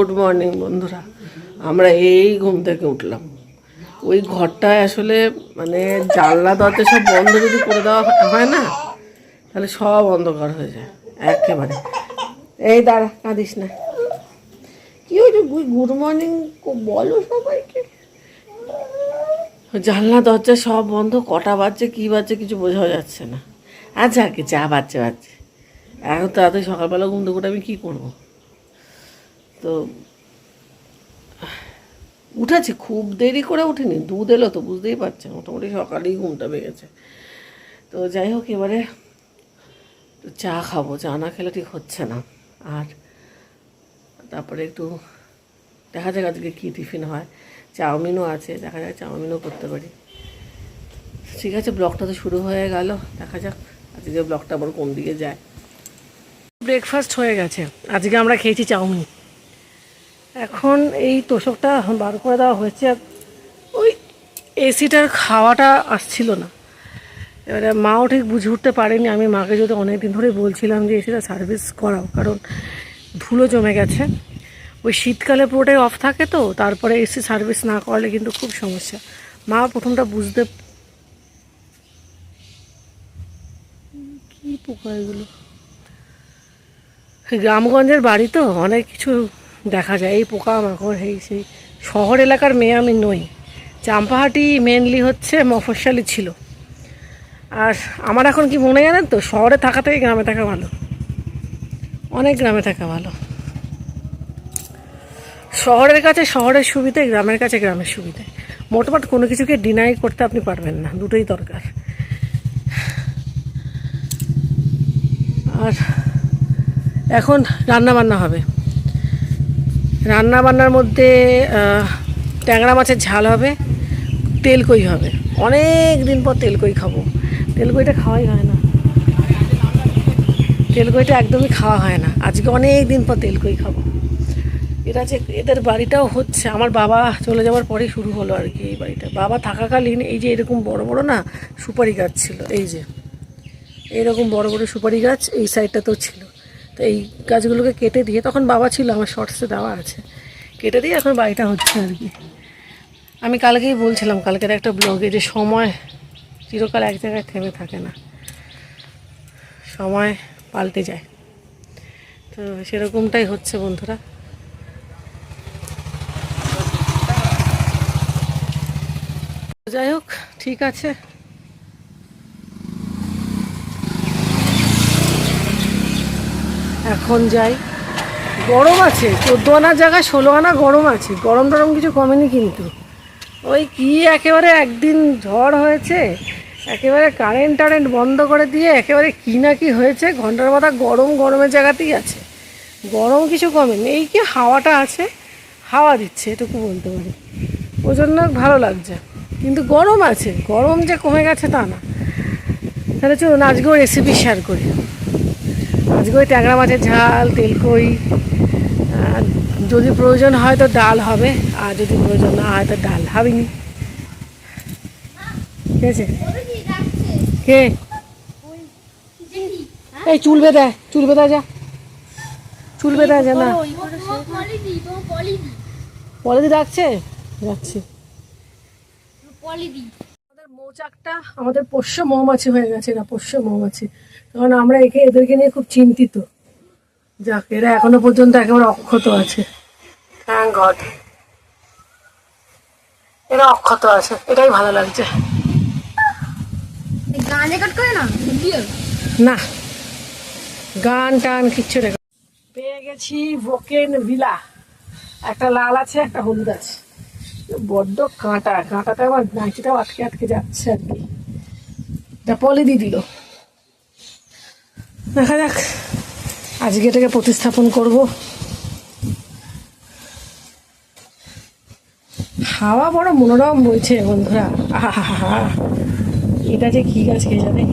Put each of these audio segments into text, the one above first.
Good morning বন্ধুরা। আমরা এই ঘুম থেকে উঠলাম। ওই ঘরটায় আসলে মানে জানলা, দরজা সব বন্ধ যদি করে দেওয়া হয় না, তাহলে সব অন্ধকার হয়ে যায়, একেবারে। এই দাঁড়া, কাঁদিস না। কি হয়েছে গুড মর্নিং বলো সবাইকে। জানলা, দরজা সব বন্ধ, কটা বাজছে, কী বাজছে কিছু বোঝা যাচ্ছে না। আচ্ছা কি চা বাজছে বাজছে। এখন তাড়াতাড়ি সকালবেলা ঘুম থেকে আমি কী করব? তো, উঠেছি, খুব দেরি করে উঠিনি, দুধ এলো তো, বুঝতেই পারছে, মোটামুটি সকালেই ঘুমটা ভেঙেছে। তো যাই হোক, এবারে চা খাব, চা না খেলে ঠিক হচ্ছে না। আর তারপরে একটু দেখা যাক আজকে কী টিফিন হয়। চাউমিনও আছে, দেখা যাক চাউমিনও করতে পারি। ঠিক আছে, ব্লগটা তো শুরু হয়ে গেল, দেখা যাক আজকে ব্লগটা আবার কোন দিকে যায়। ব্রেকফাস্ট হয়ে গেছে, আজকে আমরা খেয়েছি চাউমিন। এখন এই তোষকটা বার করে দেওয়া হয়েছে আর ওই এসিটার খাওয়াটা আসছিল না। এবারে মাও ঠিক বুঝে উঠতে পারেনি। আমি মাকে যদি অনেক দিন ধরে বলছিলাম যে এসিটা সার্ভিস করাও, কারণ ধুলো জমে গেছে। ওই শীতকালে পুরোটাই অফ থাকে তো, তারপরে এসি সার্ভিস না করলে কিন্তু খুব সমস্যা। মা প্রথমটা বুঝতে কি পোকা এগুলো? গ্রামগঞ্জের বাড়ি তো অনেক কিছু দেখা যায়, এই পোকা মাকড় এই সেই। শহর এলাকার মেয়ে আমি নই। চাম্পাহাটি মেনলি হচ্ছে মফস্বলী ছিল। আর আমার এখন কি মনে জানেন তো? শহরে থাকা থেকে গ্রামে থাকা ভালো। অনেক গ্রামে থাকা ভালো। শহরের কাছে শহরের সুবিধে, গ্রামের কাছে গ্রামের সুবিধে। মোটামুটি কোনো কিছুকে ডিনাই করতে আপনি পারবেন না, দুটোই দরকার। আর এখন রান্না বান্না হবে। রান্না বান্নার মধ্যে ট্যাংরা মাছের ঝাল হবে তেলকই হবে। অনেক দিন পর তেলকই খাব। তেলকইটা খাওয়াই হয় না। তেলকইটা একদমই খাওয়া হয় না। আজকে অনেক দিন পর তেলকই খাব। এটা যে এদের বাড়িটাও হচ্ছে, আমার বাবা চলে যাওয়ার পরেই শুরু হলো আর কি এই বাড়িটা। বাবা থাকাকালীন এই যে এরকম বড় বড় না, সুপারি গাছ ছিল, এই যে। এইরকম বড় বড় সুপারি গাছ এই সাইডটাতেও ছিল। তো এই গাছগুলোকে কেটে দিয়ে তখন বাবা ছিল, আমার শর্টসে দেওয়া আছে। কেটে দিয়ে এখন বাড়িটা হচ্ছে আর কি। আমি কালকেই বলছিলাম, কালকের একটা ব্লগে যে সময় চিরকাল এক জায়গায় থেমে থাকে না। সময় পাল্টে যায়। তো সেরকমটাই হচ্ছে বন্ধুরা। যাই হোক, ঠিক আছে। এখন যাই? গরম আছে চোদ্দ আনার জায়গায় ষোলো আনা গরম আছে। গরম টরম কিছু কমেনি কিন্তু। ওই কি একেবারে একদিন ঝড় হয়েছে, একেবারে কারেন্ট টারেন্ট বন্ধ করে দিয়ে একেবারে কি না কি হয়েছে ঘণ্টার মাথা গরম গরমের জায়গাতেই আছে। গরম কিছু কমেনি, এই কি হাওয়াটা আছে? হাওয়া দিচ্ছে, এটুকু বলতে পারি। ওই জন্য ভালো লাগছে। কিন্তু গরম আছে, গরম যে কমে গেছে তা না। তাহলে চলুন, আজকেও রেসিপি শেয়ার করি। আজকে ওই ট্যাংরা মাছের ঝাল তেলকই যদি প্রয়োজন হয় তো ডাল হবে, আর যদি প্রয়োজন না হয় তো ডাল হবেনি ঠিক আছে? কে? এই চুল বেঁধে চুল বেঁধে যা। চুল বেঁধে যা, না। পলিদি ডাকছে? যাচ্ছি। আমাদের মৌচাকটা, আমাদের পোষ্য মৌমাছি হয়ে গেছে না, পোষ্য মৌমাছি। কারণ আমরা একে এদেরকে নিয়ে খুব চিন্তিত। যাক এরা এখনও পর্যন্ত একেবারে অক্ষত আছে। Thank God. এরা অক্ষত আছে এটাই ভালো লাগছে। গান রেকর্ড করে না না গান টান কিচ্ছু রেখে পেয়ে গেছি বোকেন ভিলা। একটা লাল আছে একটা হলুদ আছে। বড্ড কাঁটা কাঁটাতে আমার নাইটিটাও আটকে আটকে যাচ্ছে আর কি। এটা পলি দিয়ে দিল। দেখা যাক। আজকে এটাকে প্রতিস্থাপন করব। হাওয়া বড় মনোরম বইছে বন্ধুরা। আহা এটা যে কি গাছ কে জানে?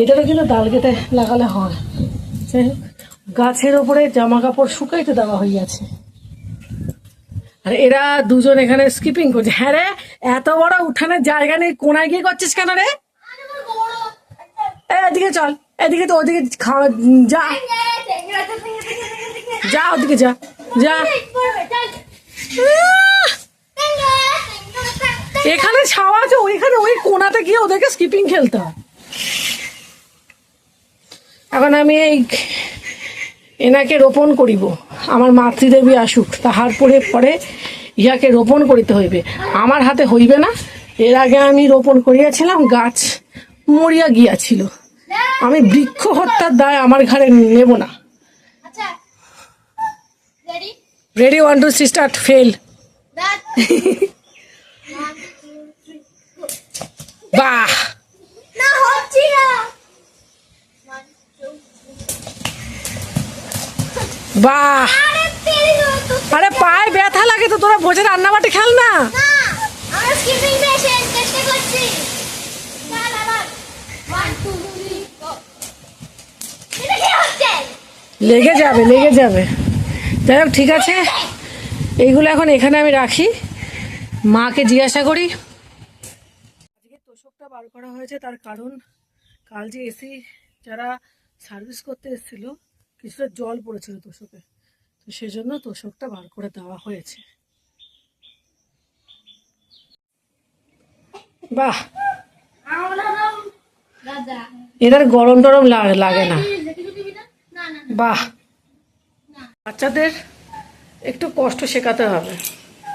এটারও কিন্তু ডাল কেটে লাগালে হয়। যাই হোক, গাছের ওপরে জামা কাপড় শুকাইতে দেওয়া হইয়াছে। আর এরা দুজন এখানে স্কিপিং করছে। হ্যাঁ রে এত বড় উঠানের জায়গা নেই কোনায় গিয়ে করছিস কেন রে? এদিকে চল। এদিকে তো ওদিকে খাওয়া যা। যা ওদিকে যা যা। এখানে ছাওয়া আছে, ওইখানে ওই কোনাতে গিয়ে ওদেরকে স্কিপিং খেলতে হয়। এখন আমি এই এনাকে রোপণ করিব। আমার মাতৃদেবী আসুক, তাহার পরে পরে ইহাকে রোপণ করিতে হইবে। আমার হাতে হইবে না। এর আগে আমি রোপণ করিয়াছিলাম, গাছ মরিয়া গিয়াছিল। আমি বৃক্ষ হত্যার দায় আমার ঘাড়ে নেব না। Ready one two three start fail বাহ. বাহ! আরে পায়ে ব্যথা লাগে তো তোরা বোঝে রান্নাবাটি খেল না না আমরা স্কিপিং পেশে চেষ্টা করছি চল আবার ওয়ান টু থ্রি গো এটা কি হচ্ছে লেগে যাবে লেগে যাবে। যাই হোক ঠিক আছে। এইগুলো এখন এখানে আমি রাখি। মাকে জিজ্ঞাসা করি। আজকে তোষকটা বার করা হয়েছে তার কারণ কাল যে এসি যারা সার্ভিস করতে এসেছিল কিছুটা জল পড়েছিল তোষকে। তো সেজন্য তোষকটা বার করে দেওয়া হয়েছে। বাহ! এদের গরম টরম লাগ- না। বাহ। বাচ্চাদের একটু কষ্ট শেখাতে হবে।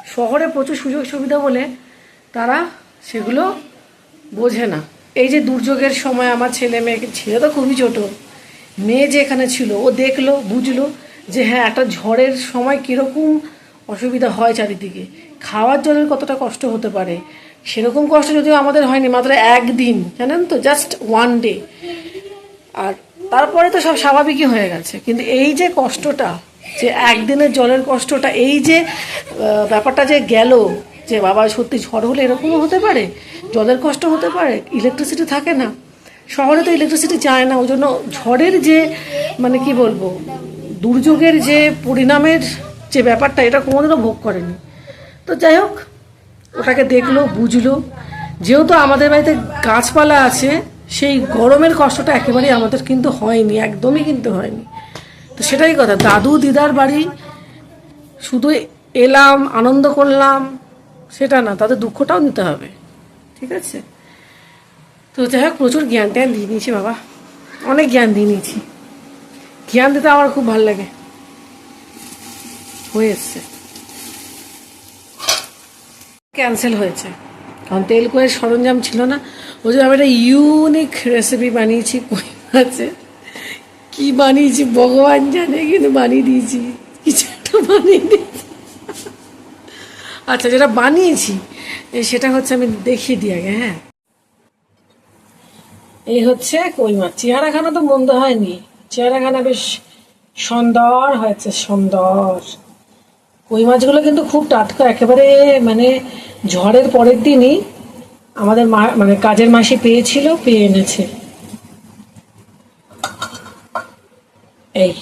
শহরে প্রচুর সুযোগ সুবিধা বলে তারা সেগুলো বোঝে না। এই যে দুর্যোগের সময় আমার ছেলে মেয়েকে ছেলে তো খুবই ছোটো। মেয়ে যে এখানে ছিল, ও দেখল, বুঝলো যে হ্যাঁ একটা ঝড়ের সময় কীরকম অসুবিধা হয় চারিদিকে। খাওয়ার জলের কতটা কষ্ট হতে পারে? সেরকম কষ্ট যদিও আমাদের হয়নি, মাত্র একদিন, জানেন তো? জাস্ট ওয়ান ডে আর তারপরে তো সব স্বাভাবিকই হয়ে গেছে। কিন্তু এই যে কষ্টটা, যে একদিনের জলের কষ্টটা, এই যে ব্যাপারটা যে গেল, যে বাবা সত্যি ঝড় হলে এরকমও হতে পারে, জলের কষ্ট হতে পারে ইলেকট্রিসিটি থাকে না, শহরে তো ইলেকট্রিসিটি যায় না, ওই জন্য ঝড়ের যে মানে কি বলব, দুর্যোগের যে পরিণামের যে ব্যাপারটা, এটা কোনোদিনও ভোগ করেনি। তো যাই হোক, ওটাকে দেখল, বুঝলো, যেহেতু আমাদের বাড়িতে গাছপালা আছে সেই গরমের কষ্টটা একেবারেই আমাদের কিন্তু হয়নি, একদমই কিন্তু হয়নি। তো সেটাই কথা, দাদু দিদার বাড়ি শুধু এলাম, আনন্দ করলাম, সেটা না, তাদের দুঃখটাও নিতে হবে, ঠিক আছে? তো যাই হোক, প্রচুর জ্ঞান ট্যান দিয়ে নিয়েছি বাবা, অনেক জ্ঞান দিয়ে নিয়েছি। জ্ঞান দিতে আমার খুব ভালো লাগে। হয়ে এসছে। ক্যান্সেল হয়েছে। কারণ তেল কয়ের সরঞ্জাম ছিল না ওই জন্য আমি একটা ইউনিক রেসিপি বানিয়েছি, কই মাছে কি বানিয়েছি? ভগবান জানে, কিন্তু বানিয়ে দিয়েছি। কিছু একটা বানিয়ে দিয়েছি। আচ্ছা যেটা বানিয়েছি সেটা হচ্ছে আমি দেখিয়ে দিই আগে হ্যাঁ? এই হচ্ছে কই মাছ। চেহারাখানা তো মন্দ হয়নি। চেহারাখানা বেশ সুন্দর হয়েছে, সুন্দর। কই মাছগুলো কিন্তু খুব টাটকা, একেবারে মানে ঝড়ের পরের দিনই আমাদের মা মানে কাজের মাসি পেয়েছিল, পেয়ে এনেছে। এই।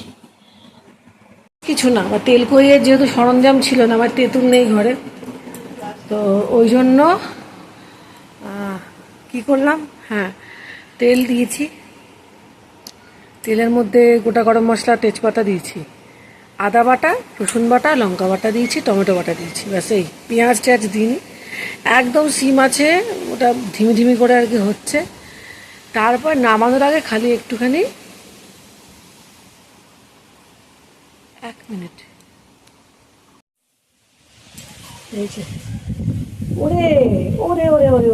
কিছু না, আমার তেল কইয়ের যেহেতু সরঞ্জাম ছিল না, আমার তেঁতুল নেই ঘরে। তো ওই জন্য কি করলাম? হ্যাঁ তেল দিয়েছি। তেলের মধ্যে গোটা গরম মশলা, তেজপাতা দিয়েছি। আদা বাটা, রসুন বাটা, লঙ্কা বাটা দিয়েছি, টমেটো বাটা দিয়েছি, ব্যাস এই। পেঁয়াজ টেয়াজ দিইনি। একদম সিম আছে, ওটা ধিমি ধিমি করে আর কি হচ্ছে। তারপর নামানোর আগে খালি একটুখানি এক মিনিট। ওরে ওরে ওরে ওরে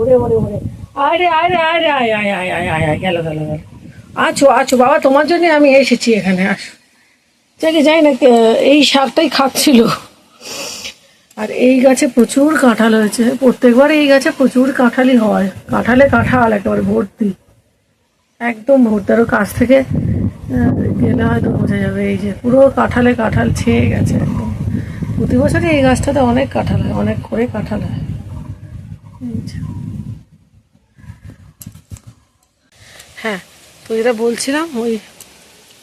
ওরে ওরে আরে আয় আছো আছো, বাবা, তোমার আমি এসেছি এখানে, আসো। যাই না, এই শাকটাই খাচ্ছিল। আর এই গাছে প্রচুর কাঁঠাল হয়েছে। প্রত্যেকবার এই গাছে প্রচুর কাঁঠালই হয়। কাঁঠালে কাঁঠাল একেবারে ভর্তি। একদম ভর্তি। আরও কাছ থেকে গেলে হয়তো বোঝা যাবে। এই যে পুরো কাঁঠালে কাঁঠাল ছেয়ে গেছে একদম। প্রতি বছরই এই গাছটাতে অনেক কাঁঠাল হয়, অনেক করে কাঁঠাল হয়। হ্যাঁ তো যেটা বলছিলাম, ওই,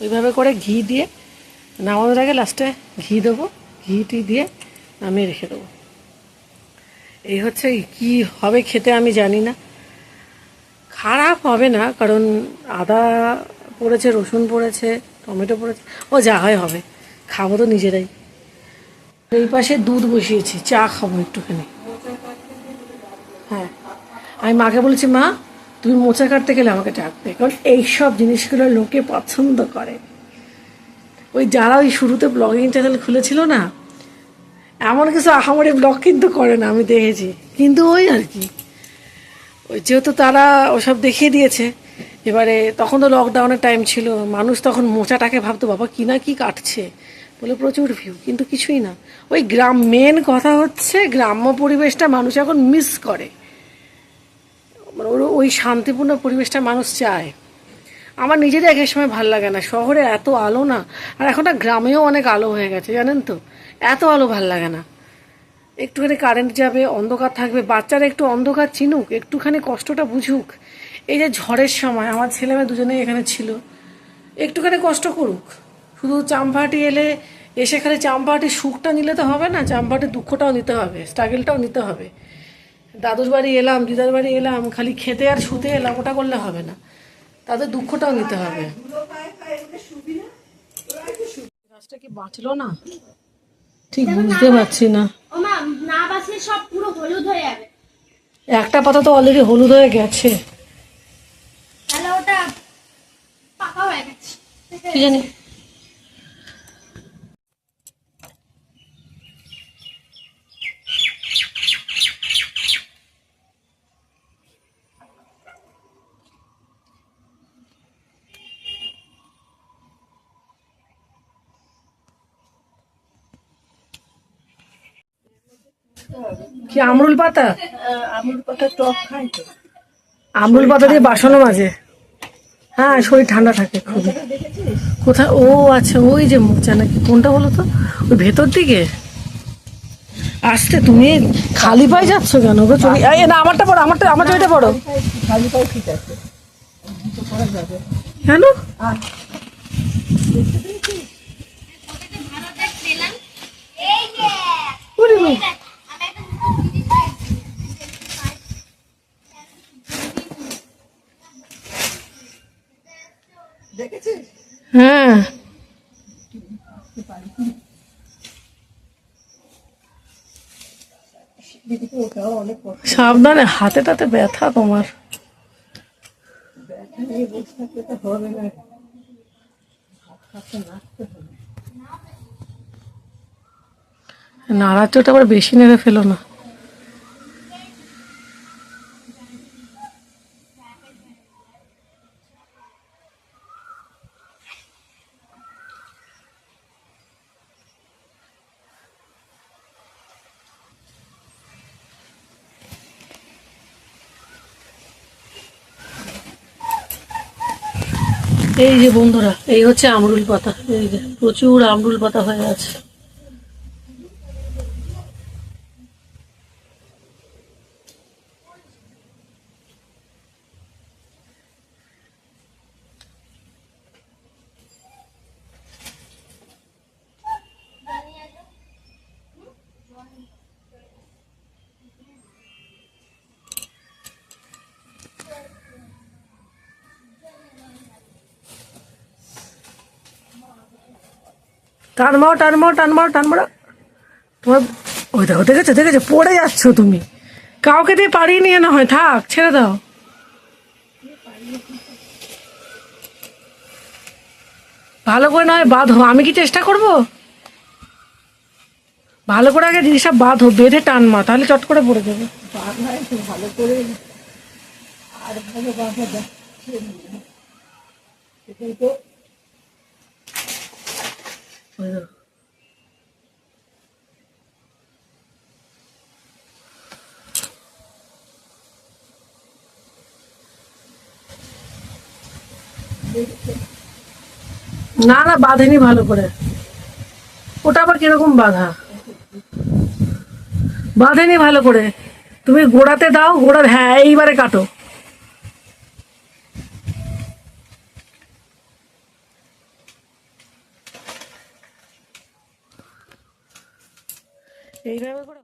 ওইভাবে করে ঘি দিয়ে, নামানোর আগে লাস্টে ঘি দেবো। ঘিটি দিয়ে নামিয়ে রেখে দেবো। এই হচ্ছে কি হবে খেতে আমি জানি না। খারাপ হবে না, কারণ আদা পড়েছে, রসুন পড়েছে, টমেটো পড়েছে, ও যা হয় হবে। খাব তো নিজেরাই। এই পাশে দুধ বসিয়েছি, চা খাব একটুখানি। হ্যাঁ। আমি মাকে বলছি, মা, তুমি মোচা কাটতে গেলে আমাকে ডাকবে। কারণ এইসব জিনিসগুলো লোকে পছন্দ করে। ওই যারা ওই শুরুতে ব্লগিং চ্যানেল খুলেছিল না এমন কিছু আহামরি ব্লগ কিন্তু করে না, আমি দেখেছি। কিন্তু ওই আর কি। ওই যেহেতু তারা ওসব দেখিয়ে দিয়েছে, এবারে তখন তো লকডাউনের টাইম ছিল, মানুষ তখন মোচাটাকে ভাবতো, বাবা, কি না কি কাটছে? বলে প্রচুর ভিউ কিন্তু কিছুই না। ওই গ্রাম মেন কথা হচ্ছে গ্রাম্য পরিবেশটা মানুষ এখন মিস করে। মানে ওর- ওই শান্তিপূর্ণ পরিবেশটা মানুষ চায়। আমার নিজেরই এক এক সময় ভালো লাগে না, শহরে এত আলো না। আর এখন গ্রামেও অনেক আলো হয়ে গেছে, জানেন তো? এত আলো ভালো লাগে না। একটুখানি কারেন্ট যাবে অন্ধকার থাকবে বাচ্চারা একটু অন্ধকার চিনুক একটুখানি কষ্টটা বুঝুক। এই যে ঝড়ের সময় আমার ছেলে মেয়ে দুজনেই এখানে ছিল একটুখানি কষ্ট করুক। শুধু চাম্পাহাটি এলে এসে খালি চাম্পাহাটির সুখটা নিলে তো হবে না চাম্পাহাটির দুঃখটাও নিতে হবে স্ট্রাগলটাও নিতে হবে। দাদুর বাড়ি এলাম দিদার বাড়ি এলাম খালি খেতে আর শুতে এলাম ওটা করলে হবে না। তাদের দুঃখটাও নিতে হবে। গাছটা কি বাঁচলো না? ঠিক বুঝতে পারছি না। না বাসলে সব পুরো হলুদ হয়ে যাবে। একটা পাতা তো অলরেডি হলুদ হয়ে গেছে। তাহলে ওটা পাকা হয়ে গেছে। কি জানি? কি আমরুল পাতা? আমুল পাতা টক খাই তো। আমরুল পাতা দিয়ে বাসনও মাঝে হ্যাঁ শরীর ঠান্ডা থাকে খুবই কোথায় ও আচ্ছা ওই যে মোচা নাকি কোনটা বলো তো? ওই ভেতর দিকে? আসতে তুমি খালি পায়ে যাচ্ছ কেন গো? চলি এই না আমারটা পড়ো আমারটা আমার চড়িটা পড়ো। খালি পাও ঠিক আছে। কেন? এই যে ওরে বাবা। আমি একটা নতুন জিনিস পেয়েছি। দেখেছিস? হ্যাঁ। সাবধানে হাতে টাতে ব্যথা তোমার। নাড়াচোটা আবার বেশি নেড়ে ফেলো না। এই যে বন্ধুরা এই হচ্ছে আমরুল পাতা এই যে প্রচুর আমরুল পাতা হয়ে আছে। টান মারো টান মারো টান মারো টান মারো তোমার ওই দেখো, দেখেছ দেখেছ? পড়ে যাচ্ছ তুমি। কাউকে দিয়ে পাড়িয়ে নিয়ে না হয়, থাক, ছেড়ে দাও। ভালো করে নয়, বাঁধো। আমি কি চেষ্টা করব? ভালো করে আগে জিনিসটা বাঁধো, বেঁধে টান মা, তাহলে চট করে পড়ে যাবে। ভালো করে আর ভালো বাঁধা যাচ্ছে দেখো। না না, বাঁধেনি ভালো করে। ওটা আবার কীরকম বাঁধা? বাঁধেনি ভালো করে। তুমি গোড়াতে দাও গোড়ার হ্যাঁ এইবারে কাটো। grabé.